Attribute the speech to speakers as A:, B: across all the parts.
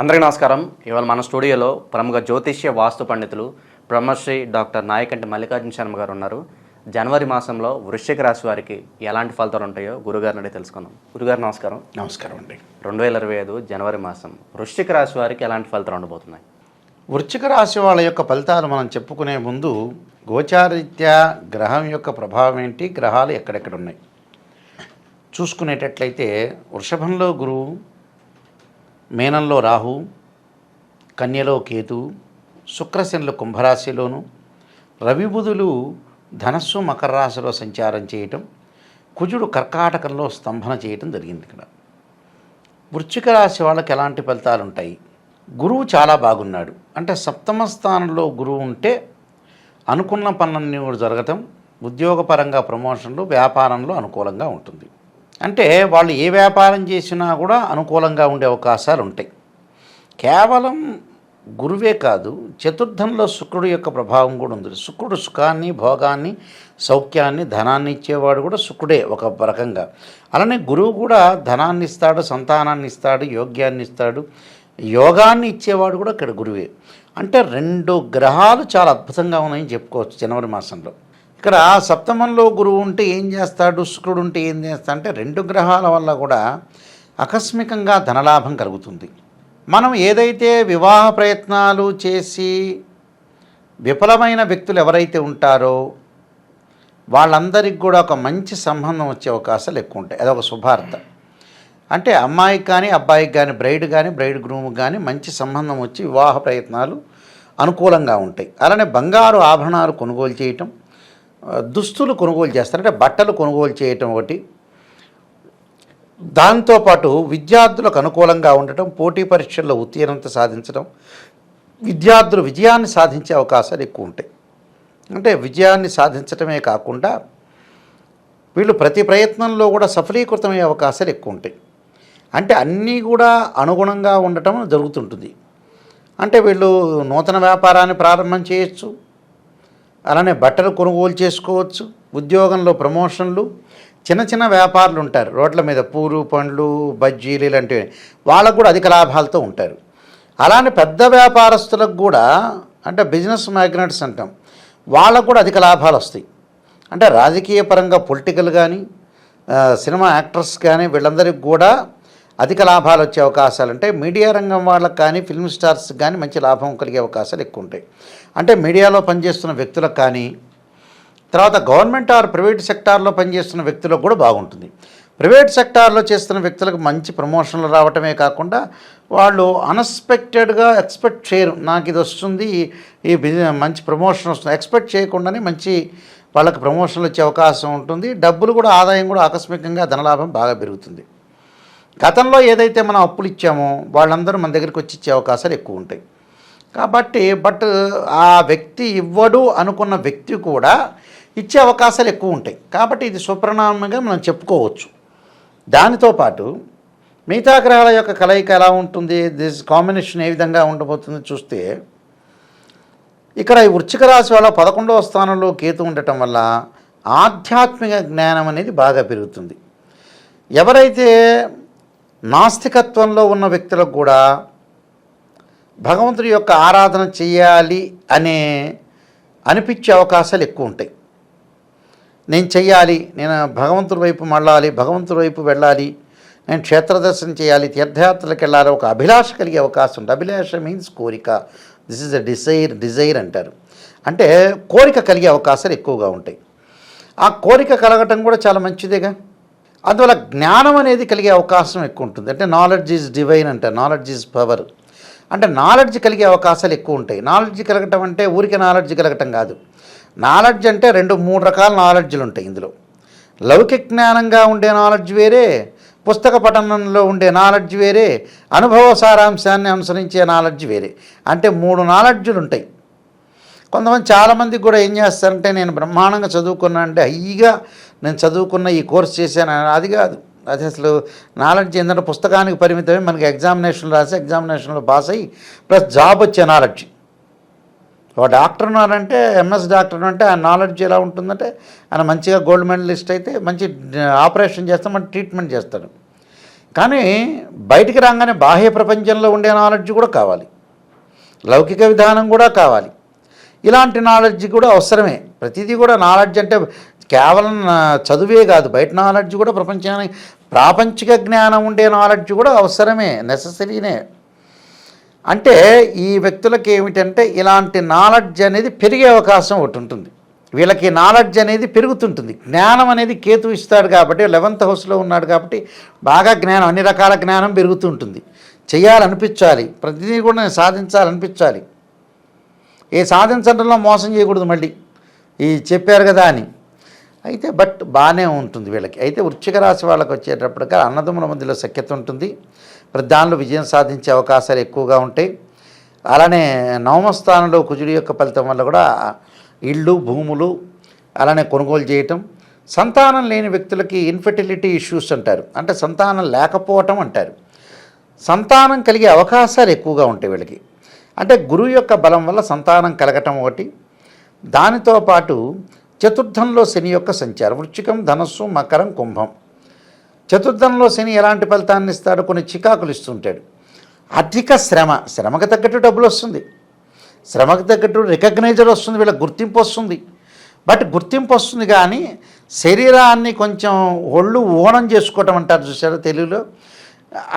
A: అందరికీ నమస్కారం. ఇవాళ మన స్టూడియోలో ప్రముఖ జ్యోతిష్య వాస్తు పండితులు బ్రహ్మశ్రీ డాక్టర్ నాయకంటి మల్లికార్జున శర్మ గారు ఉన్నారు. జనవరి మాసంలో వృశ్చిక రాశి వారికి ఎలాంటి ఫలితాలు ఉంటాయో గురుగారిని అడిగి తెలుసుకుందాం. గురుగారు నమస్కారం.
B: నమస్కారం అండి.
A: రెండు వేల ఇరవై ఐదు జనవరి మాసం వృశ్చిక రాశి వారికి ఎలాంటి ఫలితాలు ఉండబోతున్నాయి?
B: వృశ్చిక రాశి వాళ్ళ యొక్క ఫలితాలు మనం చెప్పుకునే ముందు గోచారీత్యా గ్రహం యొక్క ప్రభావం ఏంటి? గ్రహాలు ఎక్కడెక్కడ ఉన్నాయి? చూసుకునేటట్లయితే వృషభంలో గురువు మేనంలో రాహు కన్యలో కేతు శుక్రశనులు కుంభరాశిలోను రవిబుధులు ధనస్సు మకర రాశిలో సంచారం చేయటం కుజుడు కర్కాటకంలో స్తంభన చేయటం జరిగింది ఇక్కడ. వృశ్చిక రాశి వాళ్ళకి ఎలాంటి ఫలితాలు ఉంటాయి? గురువు చాలా బాగున్నాడు. అంటే సప్తమ స్థానంలో గురువు ఉంటే అనుకున్న పనులన్నీ కూడా జరగటం ఉద్యోగపరంగా ప్రమోషన్లు వ్యాపారంలో అనుకూలంగా ఉంటుంది. అంటే వాళ్ళు ఏ వ్యాపారం చేసినా కూడా అనుకూలంగా ఉండే అవకాశాలు ఉంటాయి. కేవలం గురువే కాదు చతుర్థంలో శుక్రుడు యొక్క ప్రభావం కూడా ఉంది. శుక్రుడు సుఖాన్ని భోగాన్ని సౌఖ్యాన్ని ధనాన్ని ఇచ్చేవాడు కూడా శుక్రుడే ఒక రకంగా. అలానే గురువు కూడా ధనాన్ని ఇస్తాడు సంతానాన్ని ఇస్తాడు యోగ్యాన్ని ఇస్తాడు యోగాన్ని ఇచ్చేవాడు కూడా ఇక్కడ గురువే. అంటే రెండు గ్రహాలు చాలా అద్భుతంగా ఉన్నాయని చెప్పుకోవచ్చు జనవరి మాసంలో. ఇక్కడ సప్తమంలో గురువు ఉంటే ఏం చేస్తాడు? శుక్రుడు ఉంటే ఏం చేస్తా? అంటే రెండు గ్రహాల వల్ల కూడా ఆకస్మికంగా ధనలాభం కలుగుతుంది. మనం ఏదైతే వివాహ ప్రయత్నాలు చేసి విఫలమైన వ్యక్తులు ఎవరైతే ఉంటారో వాళ్ళందరికీ కూడా ఒక మంచి సంబంధం వచ్చే అవకాశాలు ఎక్కువ ఉంటాయి. అదొక శుభార్త. అంటే అమ్మాయికి కానీ అబ్బాయికి కానీ బ్రైడ్ కానీ బ్రైడ్ గ్రూమ్కి కానీ మంచి సంబంధం వచ్చి వివాహ ప్రయత్నాలు అనుకూలంగా ఉంటాయి. అలానే బంగారు ఆభరణాలు కొనుగోలు చేయటం దుస్తులు కొనుగోలు చేస్తారు. అంటే బట్టలు కొనుగోలు చేయటం ఒకటి. దాంతోపాటు విద్యార్థులకు అనుకూలంగా ఉండటం పోటీ పరీక్షల్లో ఉత్తీర్ణత సాధించడం విద్యార్థులు విజయాన్ని సాధించే అవకాశాలు ఎక్కువ ఉంటాయి. అంటే విజయాన్ని సాధించటమే కాకుండా వీళ్ళు ప్రతి ప్రయత్నంలో కూడా సఫలీకృతమయ్యే అవకాశాలు ఎక్కువ ఉంటాయి. అంటే అన్నీ కూడా అనుగుణంగా ఉండటం జరుగుతుంటుంది. అంటే వీళ్ళు నూతన వ్యాపారాన్ని ప్రారంభం చేయొచ్చు. అలానే బట్టలు కొనుగోలు చేసుకోవచ్చు ఉద్యోగంలో ప్రమోషన్లు చిన్న చిన్న వ్యాపారులు ఉంటారు. రోడ్ల మీద పూలు పండ్లు బజ్జీలు ఇలాంటివి. వాళ్ళకు కూడా అధిక లాభాలతో ఉంటారు. అలానే పెద్ద వ్యాపారస్తులకు కూడా అంటే బిజినెస్ మ్యాగ్నెట్స్ అంటాం. వాళ్ళకు కూడా అధిక లాభాలు వస్తాయి. అంటే రాజకీయ పరంగా పొలిటికల్ కానీ సినిమా యాక్టర్స్ కానీ వీళ్ళందరికీ కూడా అధిక లాభాలు వచ్చే అవకాశాలు ఉంటాయి మీడియా రంగం వాళ్ళకి కానీ ఫిల్మ్ స్టార్స్ కానీ మంచి లాభం కలిగే అవకాశాలు ఎక్కువ ఉంటాయి అంటే మీడియాలో పనిచేస్తున్న వ్యక్తులకు కానీ తర్వాత గవర్నమెంట్ ఆర్ ప్రైవేట్ సెక్టార్లో పనిచేస్తున్న వ్యక్తులకు కూడా బాగుంటుంది. ప్రైవేట్ సెక్టార్లో చేస్తున్న వ్యక్తులకు మంచి ప్రమోషన్లు రావటమే కాకుండా వాళ్ళు అన్ఎక్స్పెక్టెడ్గా ఎక్స్పెక్ట్ చేయరు. నాకు ఇది వస్తుంది ఈ బిజినెస్ మంచి ప్రమోషన్ వస్తుంది. ఎక్స్పెక్ట్ చేయకుండానే మంచి వాళ్ళకి ప్రమోషన్లు వచ్చే అవకాశం ఉంటుంది. డబ్బులు కూడా ఆదాయం కూడా ఆకస్మికంగా ధనలాభం బాగా పెరుగుతుంది. గతంలో ఏదైతే మనం అప్పులు ఇచ్చామో వాళ్ళందరూ మన దగ్గరికి వచ్చి ఇచ్చే అవకాశాలు ఎక్కువ ఉంటాయి. కాబట్టి బట్ ఆ వ్యక్తి ఇవ్వడు అనుకున్న వ్యక్తి కూడా ఇచ్చే అవకాశాలు ఎక్కువ ఉంటాయి. కాబట్టి ఇది సుప్రణామంగా మనం చెప్పుకోవచ్చు. దానితో పాటు మిగతా గ్రహాల యొక్క కలయిక ఎలా ఉంటుంది? దిస్ కాంబినేషన్ ఏ విధంగా ఉండబోతుంది చూస్తే ఇక్కడ ఈ వృచ్చిక రాశి వల్ల పదకొండవ స్థానంలో కేతు ఉండటం వల్ల ఆధ్యాత్మిక జ్ఞానం అనేది బాగా పెరుగుతుంది. ఎవరైతే నాస్తికత్వంలో ఉన్న వ్యక్తులకు కూడా భగవంతుడి యొక్క ఆరాధన చేయాలి అనే అనిపించే అవకాశాలు ఎక్కువ ఉంటాయి. నేను చెయ్యాలి నేను భగవంతుడి వైపు మళ్ళాలి భగవంతుడి వైపు వెళ్ళాలి నేను క్షేత్ర దర్శనం చేయాలి తీర్థయాత్రలకు వెళ్ళాలి ఒక అభిలాష కలిగే అవకాశం ఉంటుంది. అభిలాష మీన్స్ కోరిక. This is the desire desire అంటారు. అంటే కోరిక కలిగే అవకాశాలు ఎక్కువగా ఉంటాయి. ఆ కోరిక కలగటం కూడా చాలా మంచిదేగా? అందువల్ల జ్ఞానం అనేది కలిగే అవకాశం ఎక్కువ ఉంటుంది. అంటే నాలెడ్జ్ ఈజ్ డివైన్ అంటే నాలెడ్జ్ ఈజ్ పవర్ అంటే నాలెడ్జ్ కలిగే అవకాశాలు ఎక్కువ ఉంటాయి. నాలెడ్జ్ కలగటం అంటే ఊరికే నాలెడ్జ్ కలగటం కాదు. నాలెడ్జ్ అంటే రెండు మూడు రకాల నాలెడ్జ్లు ఉంటాయి ఇందులో. లౌకిక జ్ఞానంగా ఉండే నాలెడ్జ్ వేరే పుస్తక పఠనంలో ఉండే నాలెడ్జ్ వేరే అనుభవ సారాంశాన్ని అనుసరించే నాలెడ్జ్ వేరే. అంటే మూడు నాలెడ్జ్లు ఉంటాయి. కొంతమంది చాలామందికి కూడా ఏం చేస్తారంటే నేను బ్రహ్మాండంగా చదువుకున్నా అంటే హైగా నేను చదువుకున్న ఈ కోర్స్ చేశాను. అది కాదు. అది అసలు నాలెడ్జ్ ఏంటంటే పుస్తకానికి పరిమితమే. మనకి ఎగ్జామినేషన్ రాసి ఎగ్జామినేషన్లో పాస్ అయ్యి ప్లస్ జాబ్ వచ్చే నాలెడ్జ్. ఒక డాక్టర్ ఉన్నారంటే ఎంఎస్ డాక్టర్ అంటే ఆ నాలెడ్జ్ ఎలా ఉంటుందంటే ఆయన మంచిగా గోల్డ్ మెడలిస్ట్ అయితే మంచి ఆపరేషన్ చేస్తాం మంచి ట్రీట్మెంట్ చేస్తాడు. కానీ బయటికి రాగానే బాహ్య ప్రపంచంలో ఉండే నాలెడ్జ్ కూడా కావాలి. లౌకిక విధానం కూడా కావాలి. ఇలాంటి నాలెడ్జ్ కూడా అవసరమే. ప్రతిదీ కూడా నాలెడ్జ్ అంటే కేవలం చదువే కాదు బయట నాలెడ్జ్ కూడా ప్రపంచానికి ప్రాపంచిక జ్ఞానం ఉండే నాలెడ్జ్ కూడా అవసరమే నెససరీనే అంటే ఈ వ్యక్తులకి ఏమిటంటే ఇలాంటి నాలెడ్జ్ అనేది పెరిగే అవకాశం ఒకటి ఉంటుంది. వీళ్ళకి నాలెడ్జ్ అనేది పెరుగుతుంటుంది. జ్ఞానం అనేది కేతు ఇస్తాడు కాబట్టి లెవెంత్ హౌస్లో ఉన్నాడు కాబట్టి బాగా జ్ఞానం అన్ని రకాల జ్ఞానం పెరుగుతుంటుంది చేయాలనిపించాలి ప్రతిదీ కూడా నేను సాధించాలనిపించాలి. ఏ సాధించడంలో మోసం చేయకూడదు మళ్ళీ. ఈ చెప్పారు కదా అని. అయితే బట్ బాగానే ఉంటుంది వీళ్ళకి. అయితే వృశ్చిక రాశి వాళ్ళకి వచ్చేటప్పటికి అన్నదమ్ముల మధ్యలో సఖ్యత ఉంటుంది. ప్రతి దానిలో విజయం సాధించే అవకాశాలు ఎక్కువగా ఉంటాయి. అలానే నవమ స్థానంలో కుజుడి యొక్క ఫలితం వల్ల కూడా ఇళ్ళు భూములు అలానే కొనుగోలు చేయటం సంతానం లేని వ్యక్తులకి ఇన్ఫెర్టిలిటీ ఇష్యూస్ అంటారు. అంటే సంతానం లేకపోవటం అంటారు. సంతానం కలిగే అవకాశాలు ఎక్కువగా ఉంటాయి వీళ్ళకి. అంటే గురువు యొక్క బలం వల్ల సంతానం కలగటం ఒకటి. దానితో పాటు చతుర్థంలో శని యొక్క సంచారం వృచ్చికం ధనస్సు మకరం కుంభం. చతుర్థంలో శని ఎలాంటి ఫలితాన్ని ఇస్తాడు కొన్ని చికాకులు ఇస్తుంటాడు. అధిక శ్రమ శ్రమకు తగ్గట్టు డబ్బులు వస్తుంది. శ్రమకు తగ్గట్టు రికగ్నైజర్ వస్తుంది వీళ్ళకి గుర్తింపు వస్తుంది. బట్ గుర్తింపు వస్తుంది కానీ శరీరాన్ని కొంచెం ఒళ్ళు ఓనం చేసుకోవటం అంటారు చూసారా తెలుగులో?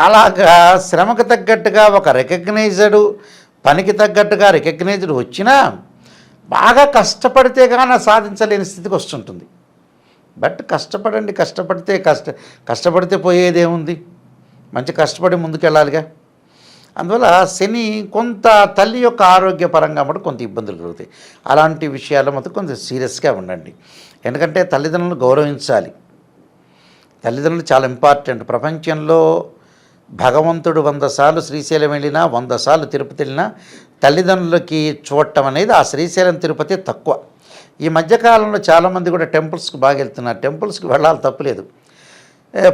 B: అలాగా శ్రమకు తగ్గట్టుగా ఒక రికగ్నైజడు పనికి తగ్గట్టుగా రికగ్నైజ్డ్ వచ్చినా బాగా కష్టపడితే కానీ సాధించలేని స్థితికి వస్తుంటుంది. బట్ కష్టపడండి కష్టపడితే కష్ట కష్టపడితే పోయేదేముంది? మంచి కష్టపడి ముందుకెళ్ళాలిగా. అందువల్ల శని కొంత తల్లి యొక్క ఆరోగ్యపరంగా మటు కొంత ఇబ్బందులు కలుగుతాయి అలాంటి విషయాలు మాత్రం కొంచెం సీరియస్గా ఉండండి. ఎందుకంటే తల్లిదండ్రులను గౌరవించాలి. తల్లిదండ్రులు చాలా ఇంపార్టెంట్. ప్రపంచంలో భగవంతుడు వంద సార్లు శ్రీశైలం వెళ్ళినా వంద సార్లు తిరుపతి వెళ్ళినా తల్లిదండ్రులకి చూడటం అనేది ఆ శ్రీశైలం తిరుపతి తక్కువ. ఈ మధ్యకాలంలో చాలామంది కూడా టెంపుల్స్కి బాగా వెళ్తున్నారు. టెంపుల్స్కి వెళ్ళాలి తప్పులేదు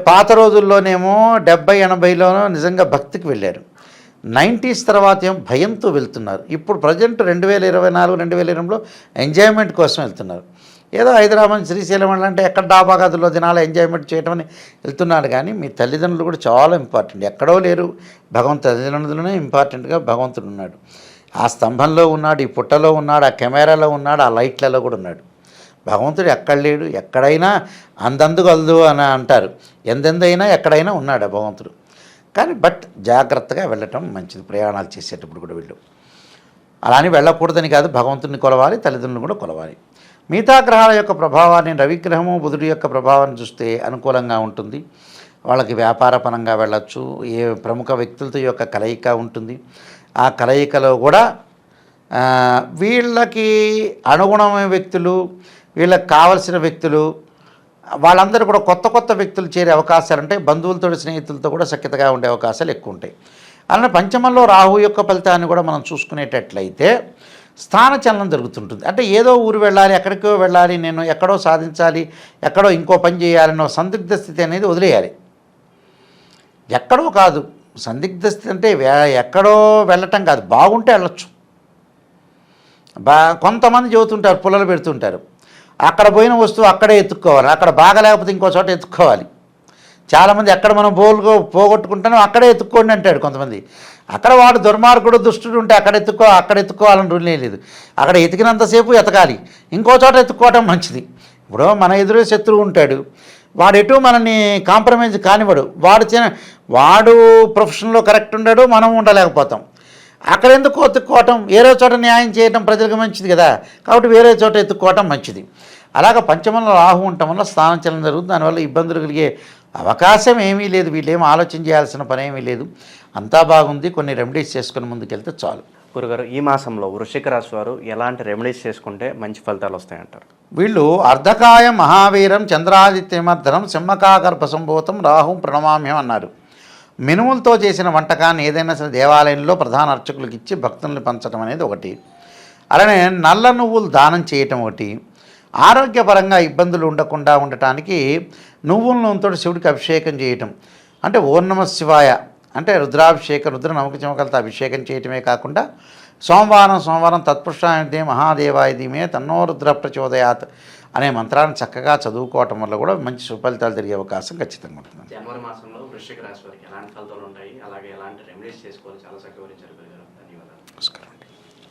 B: పాత రోజుల్లోనేమో డెబ్బై ఎనభైలోనో నిజంగా భక్తికి వెళ్ళారు. నైంటీస్ తర్వాత ఏమో భయంతో వెళ్తున్నారు. ఇప్పుడు ప్రజెంట్ రెండు వేల ఇరవై నాలుగు రెండు వేల ఇరవైలో ఎంజాయ్మెంట్ కోసం వెళ్తున్నారు. ఏదో హైదరాబాద్ శ్రీశైలం అంటే ఎక్కడ డాబా గదుల్లో దినాలు ఎంజాయ్మెంట్ చేయడం అని కానీ మీ తల్లిదండ్రులు కూడా చాలా ఇంపార్టెంట్. ఎక్కడో లేరు. భగవంతు తల్లిదండ్రులనే ఇంపార్టెంట్గా భగవంతుడు ఉన్నాడు. ఆ స్తంభంలో ఉన్నాడు ఈ పుట్టలో ఉన్నాడు ఆ కెమెరాలో ఉన్నాడు ఆ లైట్లలో కూడా ఉన్నాడు. భగవంతుడు ఎక్కడ లేడు ఎక్కడైనా అందందుగలదు అని అంటారు. ఎందెందైనా ఎక్కడైనా ఉన్నాడు ఆ భగవంతుడు. కానీ బట్ జాగ్రత్తగా వెళ్ళటం మంచిది ప్రయాణాలు చేసేటప్పుడు కూడా వెళ్ళు. అలా అని వెళ్ళకూడదని కాదు భగవంతుడిని కొలవాలి తల్లిదండ్రులను కూడా కొలవాలి. మిగతా గ్రహాల యొక్క ప్రభావాన్ని రవిగ్రహము బుధుడి యొక్క ప్రభావాన్ని చూస్తే అనుకూలంగా ఉంటుంది. వాళ్ళకి వ్యాపార పరంగా వెళ్ళొచ్చు ఏ ప్రముఖ వ్యక్తులతో యొక్క కలయిక ఉంటుంది. ఆ కలయికలో కూడా వీళ్ళకి అనుగుణమైన వ్యక్తులు వీళ్ళకి కావలసిన వ్యక్తులు వాళ్ళందరూ కూడా కొత్త కొత్త వ్యక్తులు చేరే అవకాశాలు ఉంటాయి బంధువులతో స్నేహితులతో కూడా సఖ్యతగా ఉండే అవకాశాలు ఎక్కువ ఉంటాయి. అలానే పంచమంలో రాహు యొక్క ఫలితాన్ని కూడా మనం చూసుకునేటట్లయితే స్థానచలనం జరుగుతుంటుంది. అంటే ఏదో ఊరు వెళ్ళాలి ఎక్కడికో వెళ్ళాలి నేను ఎక్కడో సాధించాలి ఎక్కడో ఇంకో పని చేయాలన్న సందిగ్ధ స్థితి అనేది వదిలేయాలి. ఎక్కడో కాదు. సందిగ్ధ స్థితి అంటే ఎక్కడో వెళ్ళటం కాదు. బాగుంటే వెళ్ళొచ్చు. బా కొంతమంది చెబుతుంటారు పుల్లలు పెడుతుంటారు. అక్కడ పోయిన వస్తువు అక్కడే ఎత్తుక్కోవాలి. అక్కడ బాగా లేకపోతే ఇంకో చోట ఎత్తుక్కోవాలి. చాలామంది ఎక్కడ మనం బోల్గో పోగొట్టుకుంటానో అక్కడే ఎత్తుక్కోండి అంటాడు కొంతమంది. అక్కడ వాడు దుర్మార్గుడు దుష్టుడు ఉంటే అక్కడ ఎత్తుక్కో అక్కడ ఎత్తుక్కోవాలని రూల్ లేదు. అక్కడ ఎతికినంతసేపు ఎతకాలి. ఇంకో చోట ఎత్తుక్కోవటం మంచిది. ఇప్పుడు మన ఎదురు శత్రువు ఉంటాడు. వాడు ఎటు మనల్ని కాంప్రమైజ్ కానివాడు వాడు చిన్న వాడు ప్రొఫెషన్లో కరెక్ట్ ఉండడు మనం ఉండలేకపోతాం. అక్కడ ఎందుకు ఎత్తుక్కోవటం వేరే చోట న్యాయం చేయటం ప్రజలకు మంచిది కదా. కాబట్టి వేరే చోట ఎత్తుక్కోవటం మంచిది. అలాగ పంచమంలో రాహు ఉండటం వల్ల స్థానచలనం జరుగుతుంది. దానివల్ల ఇబ్బందులు కలిగే అవకాశం ఏమీ లేదు. వీళ్ళేం ఆలోచన చేయాల్సిన పని ఏమీ లేదు. అంతా బాగుంది. కొన్ని రెమెడీస్ చేసుకుని ముందుకెళ్తే చాలు.
A: గురుగారు ఈ మాసంలో వృషిక రాశి వారు ఎలాంటి రెమెడీస్ చేసుకుంటే మంచి ఫలితాలు వస్తాయంటారు?
B: వీళ్ళు అర్ధకాయ మహావీరం చంద్రాదిత్యమర్ధనం సింహకాగర్భ సంభూతం రాహుం ప్రణమామ్యం అన్నారు. మినుములతో చేసిన వంటకాన్ని ఏదైనా సరే దేవాలయంలో ప్రధాన అర్చకులకు ఇచ్చి భక్తుల్ని పంచడం అనేది ఒకటి. అలానే నల్ల నువ్వులు దానం చేయటం ఒకటి. ఆరోగ్యపరంగా ఇబ్బందులు ఉండకుండా ఉండటానికి నువ్వుల నూనెతో శివుడికి అభిషేకం చేయటం. అంటే ఓర్ణమ శివాయ అంటే రుద్రాభిషేకం రుద్ర నమక చమకలతో అభిషేకం చేయటమే కాకుండా సోమవారం సోమవారం తత్పురుషాయుధే మహాదేవాయుధీమే తన్నో రుద్ర ప్రచోదయాత్ అనే మంత్రాన్ని చక్కగా చదువుకోవటం వల్ల కూడా మంచి సుఫలితాలు జరిగే అవకాశం ఖచ్చితంగా ఉంటుంది.
A: జనవరి మాసంలో వృశ్చిక రాశి వారికి ఎలాంటి ఫలితాలు ఉంటాయి? అలాగే ఎలాంటి రెమెడీస్ చేసుకోవాలి? చాలా చక్కగా వివరించారు గురుగారు. ధన్యవాదాలు.
B: నమస్కారం.